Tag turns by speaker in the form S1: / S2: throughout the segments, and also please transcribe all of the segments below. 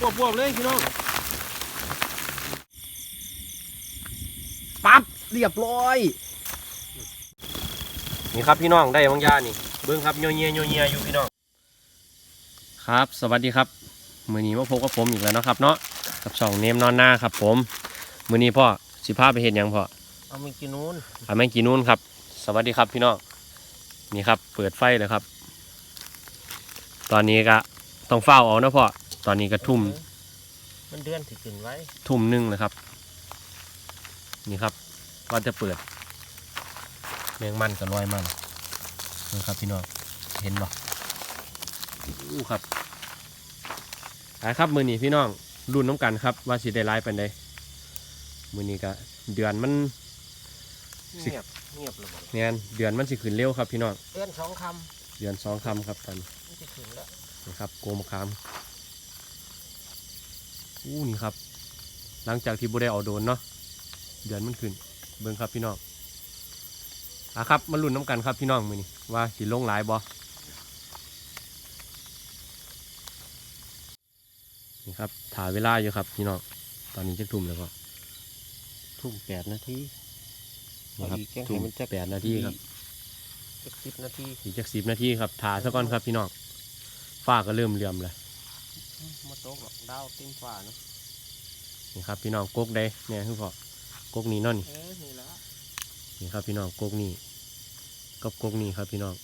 S1: บวบบวบเลยพี่น้องปั๊บเรียบร้อย นี่ครับพี่น้องได้บางยานี่ เบิ้งครับโยเงียโยเงียอยู่พี่น้องครับ สวัสดีครับมือนี้มาพบกับผมอีกแล้วนะครับ เนาะกับช่องเนมนอนหน้าครับ ผมมือนี้พ่อสิพาไปเห็นยังพ่อ
S2: เอามีกินนู้น
S1: อาแมงกีนูนครับ สวัสดีครับพี่น้องนี่ครับ เปิดไฟเลยครับ ตอนนี้ก็ต้องเฝ้าเอานะพ่อ ตอนนี้ก็ทุ่ม
S2: มันเดือนที่ขึ้นไว้
S1: ทุ่มหนึ่งเลยครับ นี่ครับว่าจะเปิด แมงมันกับลอยมันนี่ครับพี่น้องเห็นบ่อู้ครับไปครับมือนี้พี่น้องรุ่นน้ำกันครับ ว่าสิได้ไล่เป็นไดมือนี้ก็เดือนมันสิ
S2: เงียบเงียบเลยบ่
S1: เนี่ยเดือนมันสิขึ้นเร็วครับพี่น้อง
S2: เดือนสองค
S1: เดือนสองคำครับตอนนี้ำ
S2: มันจะขึ้นแล้ว
S1: นะครับโกมะขาม อู้นี่ครับ หลังจากที่บุได้เอาโดนเนาะเดือนมันขึ้น เบิ่งครับพี่น้องอะครับมาลุ้นน้ำกันครับพี่น้องมือนี้ว่าสิลงหลายบ่นี่ครับถ่ายเวลาอยู่ครับพี่น้องตอนนี้จะทุ่มแล้วก็
S2: ทุ่มแปดนาที
S1: นะครับ
S2: เอาอีกแค่ให้
S1: ทุ่ม
S2: มันจัก
S1: แปดนาทีครับ
S2: สักสิบนาที
S1: อีกจักสิบนาทีครับถ่าซะก่อนครับพี่น้องฟ้าก็เริ่มเหลื่อมเลย
S2: มาตกหรอกดาวเต็มฟ้าเนาะ
S1: นี่ครับพี่น้องกกได้เนี่ยคือพอกกนี้เนั่น
S2: เอ๊ะนี่ละ
S1: นี่ครับพี่น้องกกนี่กับกกนี่ครับพี่น้อง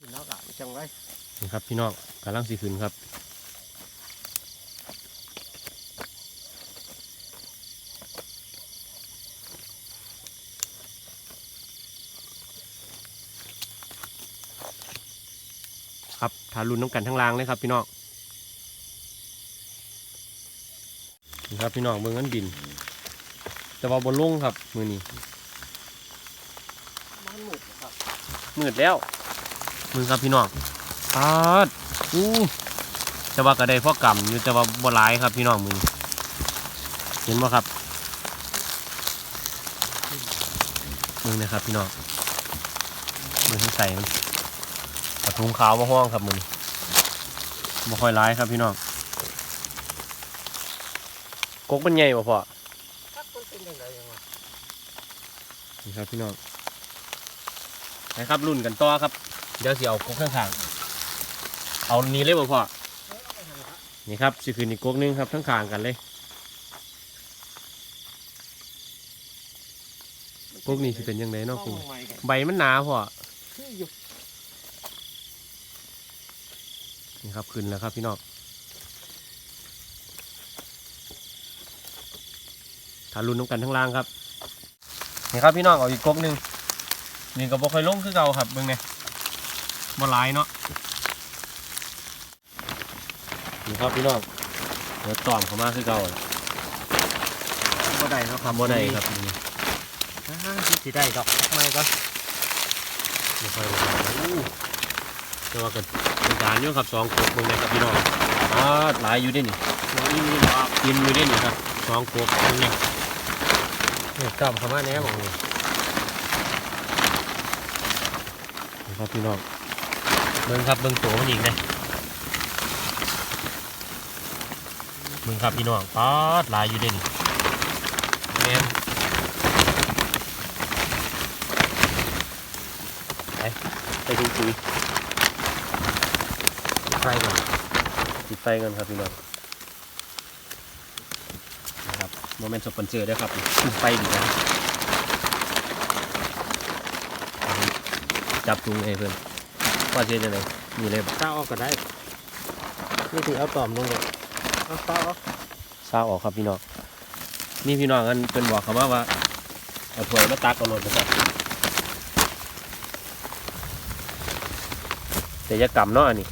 S2: พี่น้องอะจังไว้
S1: นี่ครับพี่น้องกำลังสีขึ้นครับ ครับทารุนน้ำกันทั้งรางเลยครับพี่น้องนี่ครับพี่น้องเบิ่งนั้นดิน แต่ว่าบนลงครับ มือนี้
S2: มันมืดครับ
S1: มืดแล้วมือครับพี่น้องปาดอู้แต่ว่าก็ได้พ่อกำอยู่แต่ว่าบ่หลายครับพี่น้องมือนี้เห็นบ่ครับมือนะครับพี่น้องมือที่ใส่มัน ทุงขาวมาห้องครับมือนี้บ่ค่อยร้ายครับพี่น้องกกมันใหญ่บ่พอ
S2: นี่
S1: ครับพี่น้องนะครับรุ่นกันต่อครับ เดี๋ยวสิเอากกข้างๆเอานี้เลยบ่พ่อนี่ครับสิคืนอีกกกนึงครับทั้งขางกันเลยกกนี้สิเป็นยังไงเนาะ
S2: เอา
S1: คุณ
S2: ใบ
S1: มันหนาพ่อ
S2: อยู่
S1: นี่ ครับขึ้นแล้วครับพี่น้องทารุนน้ำกันทั้งล่างครับนี่ครับพี่น้องเอาอีกกกหนึงนี่ก็บ่ค่อยลงคือเก่าครับเบิ่งไงบ่หลายเนาะนี่ครับพี่น้องเดี๋ยวตอมเข้ามาคือเก่าล่ะ
S2: บ่ได้เนาะครับ
S1: ทำบ่ได้ครับนี่
S2: อ่าที่สิได้ดอกไม่ก็
S1: ไม่ค่อยรู้อู้ แต่ว่าก็เป็นการอยู่ครับสองกบเบิ่งไงครับพี่น้องอ่าหลายอยู่เด้นี่
S2: หัวอิ่มนี่ครับ
S1: กินอยู่เด้นี่ครับสองกบเบิ่งไง
S2: เนี่ยกำเข้ามาแน่บอกเลย
S1: นี่ครับพี่น้องเบิ่งครับเบิ่งโตมันอีกนะเบิ่งครับพี่น้องป๊าดหลายอยู่เด้นี่แม่นไปไปดูคุย
S2: ใครก่อน
S1: ปิดไฟกันครับพี่น้องนะครับโมเมนต์สปอนเซอร์ด้วยครับปิดไฟดีนะจับจุงให้เพื่อนว่าเจ๊จะไหนมีเลยบ่
S2: ก้าวออกก็ได้นี่ถือเอาตอมลงเลยเอาต่อเอา
S1: ซาออกครับพี่น้องนี่พี่น้องกันเป็นบอกเขามาว่าเอาถ้วยมาตักเอารถนะครับแต่อยากำเนาะอันนี้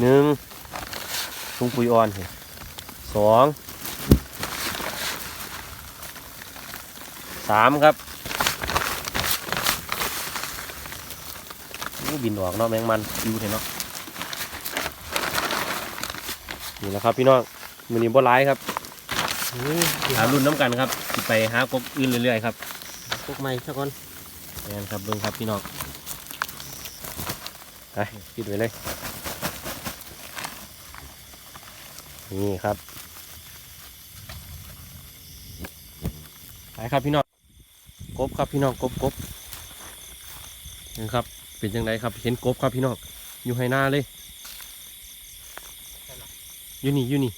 S1: หนึ่งถุงปุ๋ยอ่อนสิสองสามครับอู้บินออกเนาะแมงมันอิวเถอะเนาะนี่แหละครับพี่น้องมือนี้บ่ร้ายครับ
S2: อืม
S1: หารุ่นน้ำกันครับสิไปหากบอื่นเรื่อยๆครับ
S2: พวกใหม่ซะก่อน
S1: แม่นครับเบิ่งครับพี่น้อง ไปปิดไว้เลย นี่ครับไปครับพี่น้องกบครับพี่น้องกบกบนี่ครับ เป็นยังไงครับ เห็นกบครับพี่น้องอยู่ให้หน้าเลยอยู่นี่อยู่นี่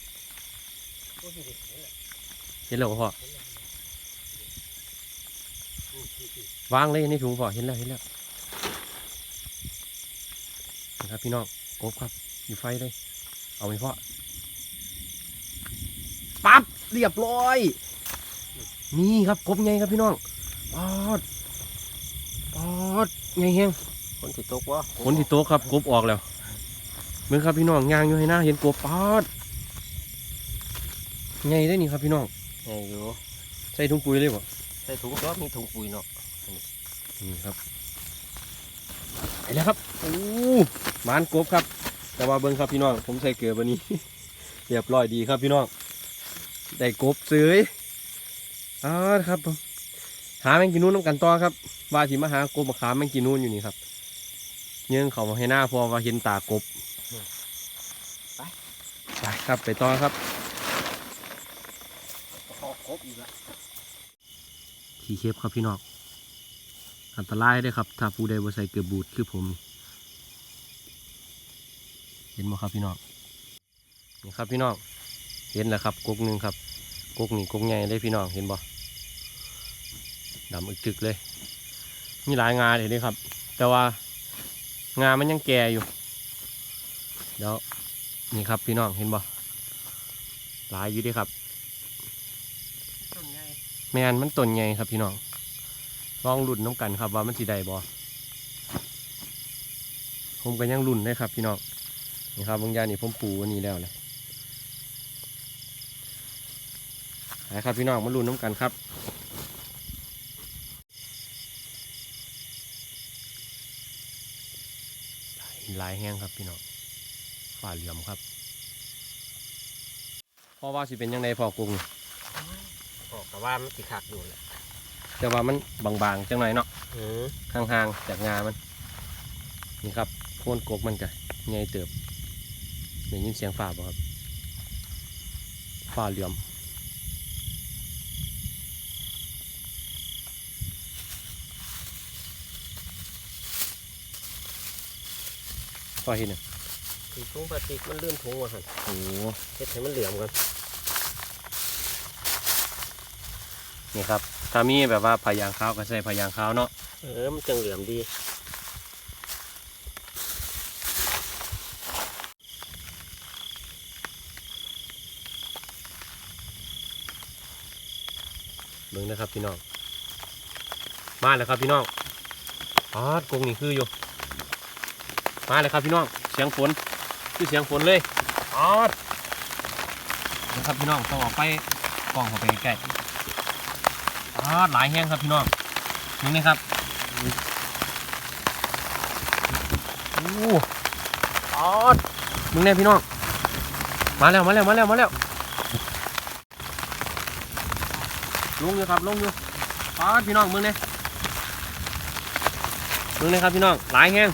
S1: เห็นแล้วพ่อวางเลยในถุงพ่อเห็นแล้วเห็นแล้ว นะครับพี่น้องกบครับ อยู่ไฟเลย เอาไปพ่อปั๊บเรียบร้อย นี่ครับกบไงครับพี่น้องปอดปอดไงแฮง
S2: คนที่ตกวะ
S1: คนที่โต๊ะครับกบออกแล้วเมื่อครับพี่น้องย่างอยู่ให้หน้าเห็นกบปอดไงได้นี่ครับพี่น้อง
S2: ไงอยู่
S1: ใส่ถุงปุ๋ยเลยบ่
S2: ใส่ถุงก็มีถุงปุ๋ยเนาะ
S1: นี่ครับ ไปแล้วครับโอ้หมานกบครับ แต่ว่าเบิ้งครับพี่น้องผมใส่เกลือวันนี้ เรียบร้อยดีครับพี่น้องได้กบเสยอ่าครับ หาแมงกินนู่นน้ำกันต่อครับว่าสิมาหากบมาขาแมงกินนู่นอยู่นี่ครับเยื่องเขามาให้หน้าพอว่าเห็นตากบไปไปครับไปต่อครับ
S2: พอครบอีกละ
S1: ขี่เคฟครับพี่น้อง อันตรายเด้อครับถ้าผู้ใดบ่ใส่เกลือบูดคือผมนี่เห็นไหมครับพี่น้องนี่ครับพี่น้องเห็นแล้วครับกกหนึ่งครับกกนี่กกใหญ่เลยพี่น้องเห็นบ่ดำอึกจึกเลยมีหลายงาเลยนี่ครับ แต่ว่างามันยังแก่อยู่เดี๋ยวนี่ครับพี่น้องเห็นบ่หลายอยู่เด้ครับ
S2: ต้นใหญ่
S1: แมนมันต้นใหญ่ครับพี่น้อง ลองลุ่นน้ำกันครับว่ามันสีได้บ่ผมก็ยังลุ่นได้ครับพี่น้องนี่ครับบางอย่างนี่ผมปูอันนี้แล้วเลยไปครับพี่น้องมาลุ่นน้ำกันครับหลายแห้งครับพี่น้องฝ่าเหลี่ยมครับพราะว่าสิเป็นยังไงพอกุ้ง
S2: ออกแต่ว่ามันติขักอยู่แหละ
S1: แต่ว่ามันบางๆจังหน่อยเนาะ
S2: อืม
S1: ห่างๆจากงามัน นี่ครับโค่นกกมันก็ใหญ่เติบได้ยินเสียงฝ่าบ่ครับฝ่าเหลี่ยมฝ่าเห็นอะ
S2: คือถุงพลาสติกมันลื่นถุงว่ะหัน
S1: โอ้โห
S2: เฮ็ดให้มันเหลื่อมกัน
S1: นี่ครับ ถ้ามีแบบว่าพายางขาวก็ใส่พายางขาวเนาะ
S2: เออ มันจังเหลื่อมดี
S1: เบิ่งนะครับพี่น้อง มาแล้วครับพี่น้องอ๋อกรงนี่คืออยู่ มาเลยครับพี่น้อง เสียงฝน คือเสียงฝนเลยอ๋อนะครับพี่น้องต้องออกไปกล้องเข้าไปใกล้ๆ อ๋อหลายแห้งครับพี่น้องนี่นะครับโอ้อ๋อมึงเนี่ยพี่น้อง มาแล้วมาแล้วมาแล้วมาแล้วลงอยู่ครับลงอยู่ปาดพี่น้องมึงเนี่ยมึงเนี่ยครับพี่น้องหลายแห้ง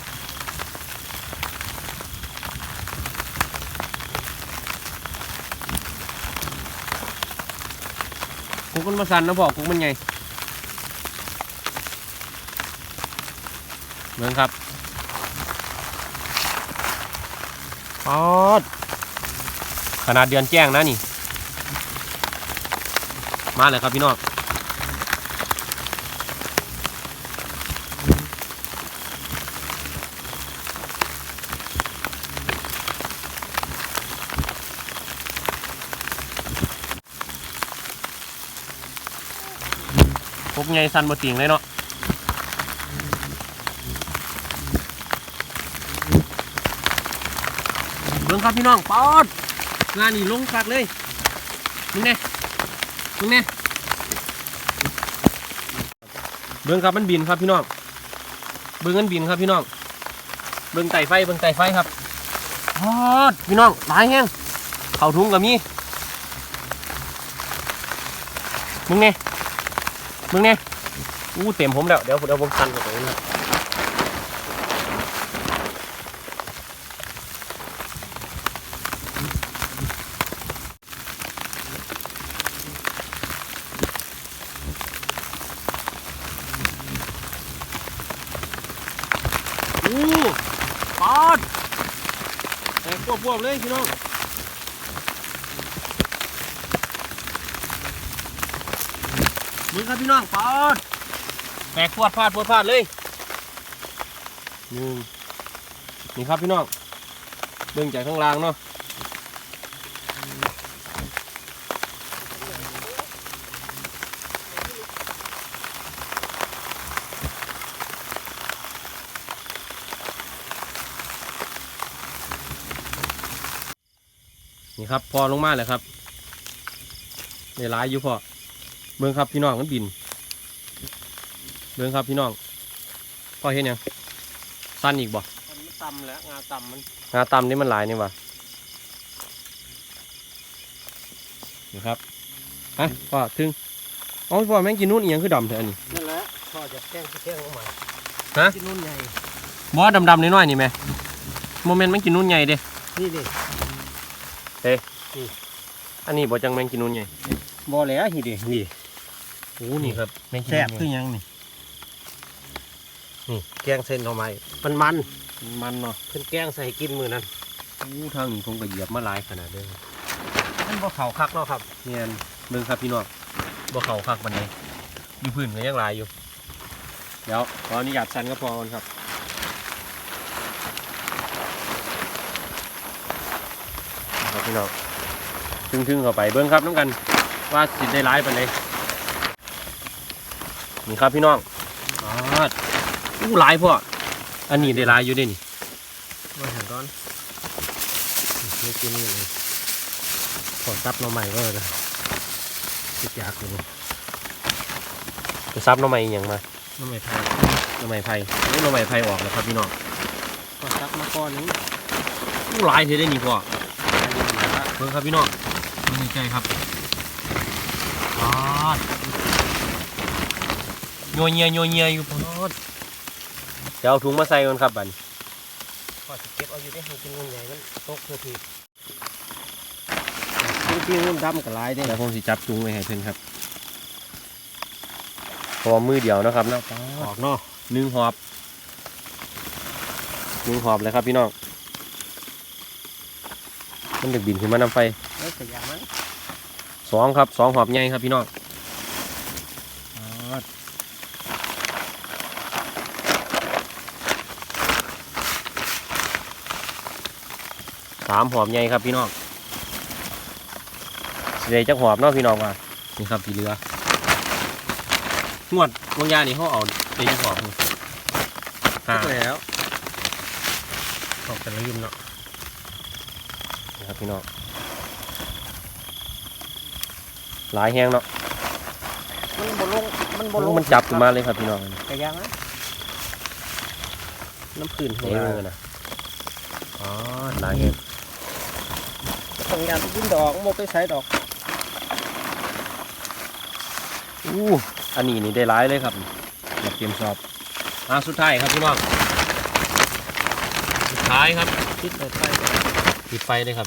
S1: มาสันนะพ่อกุกมันไงเหมือนครับปอดขนาดเดือนแจ้งนะนี่ มาเลยครับพี่น้อง ไงสันบติงเลยเนาะเบิ่งครับพี่น้องปอดงานนี่ลงคักเลยมึงเนี่ยมึงเนี่ยเบิ้งครับมันบินครับพี่น้องเบิ้งมันบินครับพี่น้องเบิ้งไต่ไฟเบิ้งไต่ไฟครับฮอดพี่น้องหลายแห้งเข่าทุงกับมีมึงเนี่ย มึงเนี่ยอู้เต็มผมแล้ว เดี๋ยวผมเอาวงคันกับตัวนี้นะอู้ปอดแตกพวกพวกๆเลยพี่น้อง มึงครับพี่น้องปอดแตกพวดพลาดพวดพลาดเลยหนึ่งนี่ครับพี่น้องเบิ่งจากข้างล่างเนาะนี่ครับพอลงมาเลยครับในร้ายอยู่พอ เบิ่งครับพี่น้องมันบิน เบิ่งครับพี่น้องพ่อเห็นยังสั้นอีกบ่
S2: มันต่ำแล้วงาต่ำมัน
S1: งาตำนี่มันหลายนี่วะนี่ครับฮะพ่อถึงอ๋อพ่อแม่งกินนู่นเอียงคือดำเถอะอันนี้
S2: นั่นแหละพ่อจะแกล้งที่แกล้งออกมา
S1: ฮะ
S2: ที่นุ่นใหญ่
S1: บอสดำๆน้อยๆนี่ไหมโมเมนต์แม่งกินนู่นใหญ่เด้
S2: นี่ดิ
S1: อันนี้บ่จังแม่งกินนู่นใหญ่
S2: บ่แล้วนี่ดินี่
S1: โอ้นี่ครับแม่งกิน
S2: แซ่บ
S1: นู่น
S2: คือ
S1: ใหญ่
S2: หยังนี่นี่แกงเส้นหน่อไม้มันมัน
S1: มันเนาะ
S2: เพิ่นแกงใส่กินมือนั้น
S1: โอ้ทางนี้ผมก็เหยียบมาหลายขนาดเด้อ
S2: มันบ่เข้าคักเนาะครับ
S1: เนี่ยเบิ่งครับพี่น้องบ่เข้าคักบันไดอยู่พื้นก็ยังหลายอยู่ เดี๋ยวขออนุญาตชันก็พอก่อนครับครับพี่น้องทึ่งๆเข้าไปเบิ่งครับน้ำกันว่าสิได้ร้ายปานใด นี่ครับพี่น้องอ๋ออู้หลายพ่ออันนี้ได้ร้ายอยู่เด้นี่
S2: มาเห็นก่อนนี่กินนี่เลยขอซับหน่อไม้ก็เลยติดยากเลย
S1: ไปซับหน้ำไม้อหย่างมา
S2: หน่อไม้ไทย
S1: หน้ำไม้ไผ่โอ้หน้ำไม้ไผ่ออกแล้วครับพี่น้อง
S2: ขอซับมาก้อนหนึง
S1: อู้หลายเท่ได้นี่พ่อเบิ่งครับพี่น้องเบิ่งใกล้ๆครับปอด โยเงียโยเงียอยู่ปอดเดี๋ยวเอาถุงมาใส่กันครับบัดน
S2: ขอสิเก็บเอาอยู่ได้ให้กินนุ่นใหญ่มันตกเพื่อทีจริงๆมันดำกับลายเด้
S1: เดี๋ยวผมสิจับถุงไว้ให้เพิ่นครับเพราะว่ามือเดียวนะครับเนาะปอ
S2: อ
S1: ด
S2: อกเนาะ
S1: หนึ่งหอบหนึ่งหอบเลยครับพี่น้องมันจะบินขึ้นมานำไฟ
S2: เอ้ยขยะมัน
S1: สองครับสองหอบใหญ่ครับพี่น้องปอดสามหอบใหญ่ครับพี่น้องสิเลยจักหอบเนาะพี่น้องว่านี่ครับที่เหลืองวดวงยานี่เขาเอาเดี๋ยวจักหอบนี่ห้า
S2: แล้วออกกันลืมเนาะ
S1: นี่ครับพี่น้องหลายแห้งเนาะ
S2: มันบ่ลงมันบ่ลง
S1: มันจับขึ้นมาเลยครับพี่น้อง
S2: ขยะมันน้ำผื่นหั
S1: นี่
S2: ว
S1: มือนะอ๋อหลายแห้ง
S2: ต้องานกินดอกโมไปใส่ดอก
S1: อู้อันนี้นี่ได้ร้ายเลยครับมาเตรียมสอบมาสุดท้ายครับพี่น้องสุดท้ายครับ
S2: คิดไฟปิ
S1: ดไฟเลยครับ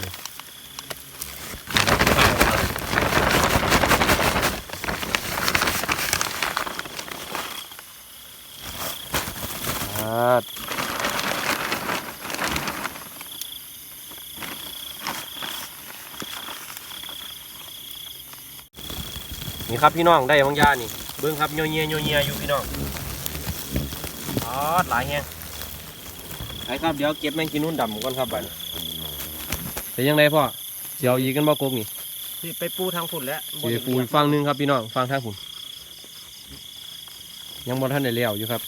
S1: อ่านี่ ครับพี่น้องได้บางอยางนี่เบิ้งครับโยเงียโยเงียอยู่พี่น้องอ๋อหลายแฮงไปครับเดี๋ยวเก็บแมงกินนุ่นดำก่อนครับบัดนี้เป็นยังไงพ่อเสียวอีกกันบ่กกนี่
S2: สิไปปูทางฝุ่นแล้ว
S1: สิไปปูอีกฟังหนึงครับพี่น้องฟังทางคุณยังบ่ทันได้เลี้ยวอยู่ครับ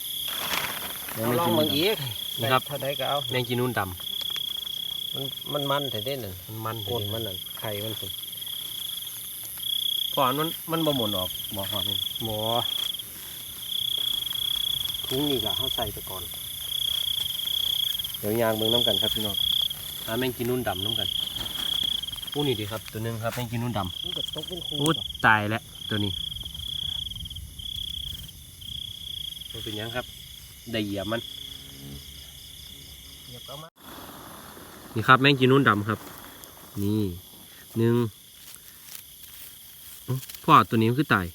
S1: ยัง
S2: เอา
S1: ไม่
S2: ลอง
S1: กิน
S2: เบิ่งอีก
S1: นี่ครับ
S2: ถ้าได้ก็เอา
S1: แมงกินนุ่นด
S2: มันมันมันแต่เด่นนั่นำ
S1: มันมัน
S2: ก้นมันนั่นไข่มันฝุ่น
S1: ก่อนมันมันบ่หมุนออกบ่หอดนี่
S2: หมอถุงนี่ก็เขาใส่ไปก่อน
S1: เดี๋ยวยางเบิ่งน้ำกันครับพี่น้องหาแมงกินนุ่นดำน้ำกันอู้นี่ดีครับ ตัวหนึงครับแมงกินนุ่นด
S2: มันก็ตกเป็นคูำ
S1: อู้ตายแล้วตัวนี้มันเป็นหยังครับ ได้เหยียบมัน
S2: เหยียบก็มา
S1: นี่ครับแมงจีนุ่นดำครับ นี่หนึ่งอื้อ พ่อตัวนี้มันคือตาย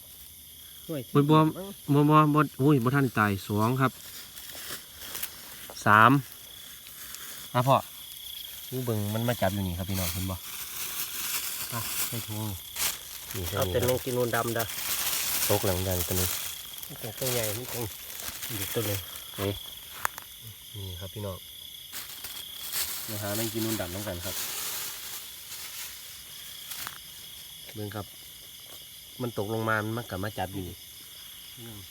S2: ช่วย
S1: โอ้ยบ่บ่บ่บ่โอ้ยบ่ทันได้ตายสองครับสามอะพ่อนี่เบิ่งมันมาจับอยู่นี่ครับพี่น้องเห็นบ่อะใส่ถุงนี่ใส่
S2: เอา
S1: นี่
S2: เป็น
S1: ค
S2: ล
S1: รับ
S2: งกินนูนดำเด้อ
S1: ตกหลังยันตัวนี้
S2: แต่ตัวใหญ่นี่คงอยู่ตัวหนึง
S1: นี่ครับพี่น้องมาหาแมงจีนุ่นดำน้องกันครับ เบิ่งครับ มันตกลงมามันมากลับมาจับอยู่นี่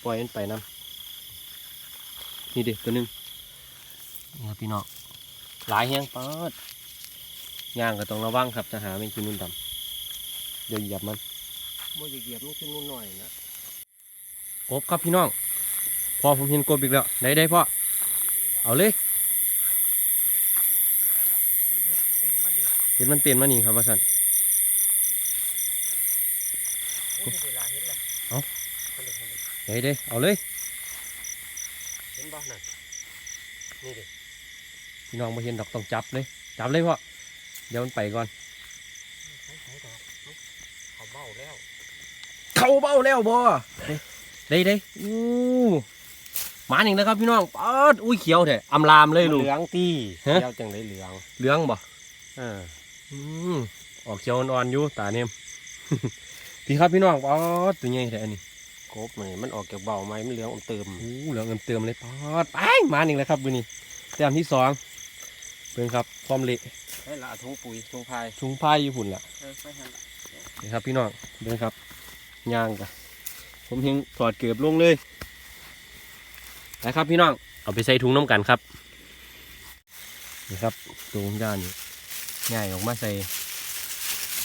S1: ปล่อยมันไปน้ำนี่ดิตัวหนึงนี่ครับพี่น้องหลายแห้งปอดย่างก็ต้องระวังครับจะหาแมงจีนุ่นดำเดี๋ยวเหยียบมัน
S2: บ่อยากเหยียบมันขึ้นนู่นหน่อยนะ
S1: กบครับพี่น้อง พอผมเห็นกบอีกแล้วได้ได้พ่อเอาเลยเห็นมันเตียนมานี่ครับว่าสัน
S2: โอ้ย เวลาเห็นล่ะ
S1: เอ้า
S2: เห็นเลยเห็นเลย
S1: ได้ได้เอาเลย
S2: เห็นบ่นั่นนี่ดิ
S1: พี่น้องมาเห็นดอกต้องจับเลยจับเลยพ่อเดี๋ยวมันไปก่อน
S2: ใช้ใช้ดอกเขาเบ้าแล้ว
S1: เข้าเบ้าแล้วบ่ได้ได้อู้หมาหนึ่งนะครับพี่น้องปอดอุ้ยเขียวแท้อำลามเลยลูก
S2: เหลืองตี
S1: ฮะ
S2: เจ้าจังได้เหลือง
S1: เหลืองบ่
S2: เออ
S1: อืมออกเขียวอ่อนๆอยู่ตาเนม พี่ครับพี่น้องปอดตัวใหญ่แท้อันนี้
S2: กบมันมันออกจากเบ้าไหมมันเหลืองอมเติม
S1: โอ้เหลืองเงินเติมเลยปอดไปมาหนึ่งแล้วครับวันนี้แต้มที่สองเป็นครับความเละ
S2: ให้ละถุงปุ๋ยถุงพาย
S1: ชุงพายญี่ปุ่นล่ะ
S2: เออไปหันละ
S1: นี่ครับพี่น้องเดินครับย่างกันผมเฮงถอดเกือบลงเลยนะครับพี่น้องเอาไปใส่ถุงน้ำกันครับนี่ครับถุงย่านี่ง่ายออกมาใส่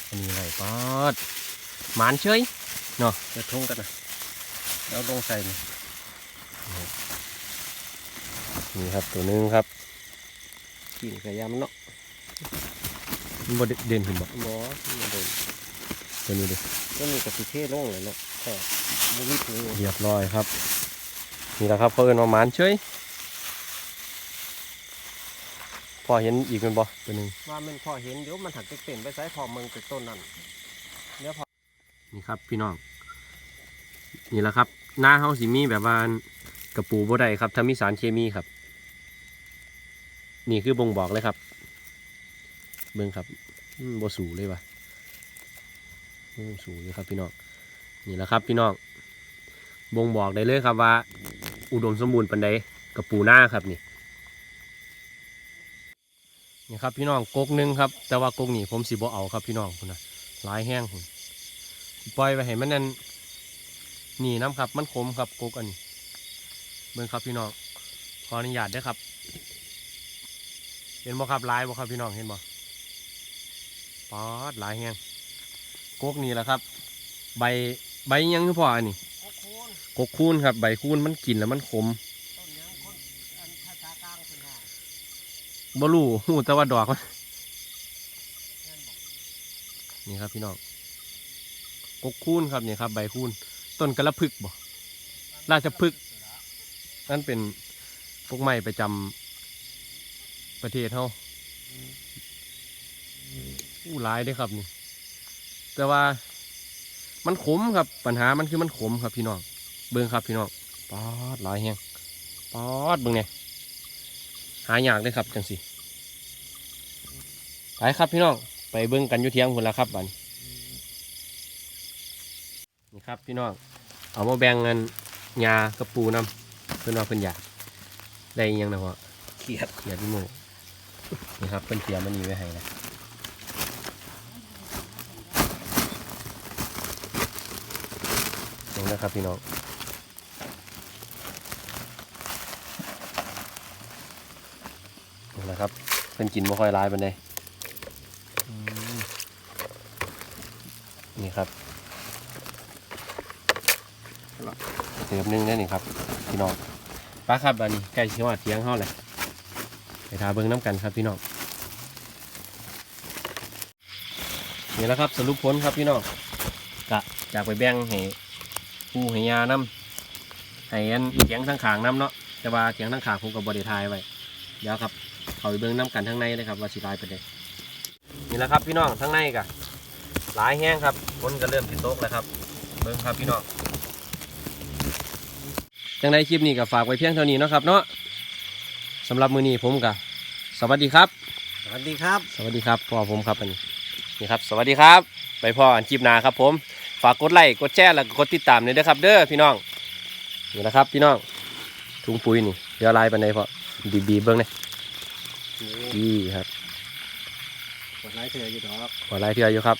S1: อันนี้ไรปอด หมานเฉย
S2: จะทุ่งกันนะแล้วลงใส่นี่
S1: นี่ครับตัวหนึงครับ
S2: กินกระยำเนาะ
S1: มันบ่เด่นขึ้นบ่
S2: บ่มันโดน
S1: ตัวนี้ดิ
S2: ก็มีกระติเทลงเลยเนาะแค่บุมีถุง
S1: เรียบร้อยครับนี่แหละครับเขาเอินว่าหมานเฉยพอเห็นอีกเป็นบ่ตัวหนึง
S2: ว่ามันพอเห็นเดี๋ยวมันถักจะเป็นไปใส่พอมึงไปต้นนั่นเดี๋ยวพอ
S1: นี่ครับพี่น้อง นี่แหละครับหน้าเฮาสิมีแบบว่ากระปูบ่ได้ครับถ้ามีสารเคมีครับ นี่คือบ่งบอกเลยครับ เบิ่งครับบ่สูเลยว่ะสูเลยครับพี่น้อง นี่แหละครับพี่น้อง บ่งบอกได้เลยครับว่า อุดมสมบูรณ์ปานใดกระปูหน้าครับนี่นี่ครับพี่น้องกกหนึงครับ แต่ว่ากกนี่ผมสิบ่เอาครับพี่น้องคุณนะหลายแห้งคุณ ปล่อยไปให้มันนั่นนี่น้ำครับ มันขมครับกกอันนี้เบิ่งครับพี่น้องขออนุญาตเด้วยครับ เห็นบ่ครับลายบ่ครับพี่น้องเห็นบ่ปอดหลายแฮงกกนี่แหละครับ ใบใบยังคือพ่ออันนี้
S2: โอ้โคน
S1: กกคูนครับ ใบคูนมันกินแล้วมันขม
S2: ต้นยังคนอันภาษากลางเป็นห้อง
S1: บ่รู้หูแต่ว่าดอกมัน
S2: แม่นบอก
S1: นี่ครับพี่น้อง กกคูนครับนี่ครับ ใบคูนต้นกระพึกบ่ราชพฤกษ์นั่นเป็นพวกไม้ประจำประเทศเฮาอู้หลายเด้ครับนี่ แต่ว่ามันขมครับปัญหามันคือมันขมครับพี่น้องเบิ่งครับพี่น้องปอดหลายแฮงปอดเบิ่งเนี่ยหายากเลยครับจังสิไปครับพี่น้องไปเบิ่งกันอยู่เทียงพุ่นละครับบัด นนี่ครับพี่น้องเอามาแบ่งกันยากระปูน้ำเพื่อนว่าเพื่อนอยากได้อิหยังนะพ่อ
S2: เขียด
S1: เขียดพี่โมนี่ครับเพื่อนเขียมันนี่ไว้ให้นะนี่นะครับพี่น้องนี่นะครับเพื่อนกินไม่ค่อยร้ายปานใดอืมนี่ครับ เติมนึงได้นี่ครับพี่น้องป้าครับอันนี้ใกล้ชิวาเทียงเฮาเลยไปทาเบิ้งน้ำกันครับพี่น้องนี่แหละครับสรุปผลครับพี่น้องกะจากไปแบ่งให้ปูให้ยาน้ให้อันเสียงทั้งขางน้ำเนาะแต่ว่าเสียงทั้งขางผมกับบริทายไว้เดี๋ยวครับเขาไปเบิ้งน้ำกันทั้งในนะครับว่าสิลายไปเลยนี่แหละครับพี่น้องทั้งในกะหลายแห้งครับคนก็เริ่มติดโต๊ะแล้วครับ เบิ้งครับพี่น้อง จังในคลิปนี้ก็ฝากไว้เพียงเท่านี้เนาะครับ เนาะสำหรับมือนี้ผมกะสวัสดีครับ
S2: สวัสดีครับ
S1: สวัสดีครับพ่อผมครับอันนี้นี่ครับ สวัสดีครับ ไปพ่ออันคลิปหนาครับ ผม ฝากกดไลค์กดแชร์แล้วก็กดติดตามเลยนะครับ เด้อพี่น้องนี่แหละครับ พี่น้องถุงปุ๋ยนี่เดี๋ยวลายไปไหนพอบีบีเบิ้งเลยนี่ครับ
S2: กดไลค์เธออยู่ดอก
S1: ขอลายเทืออยู่ครับ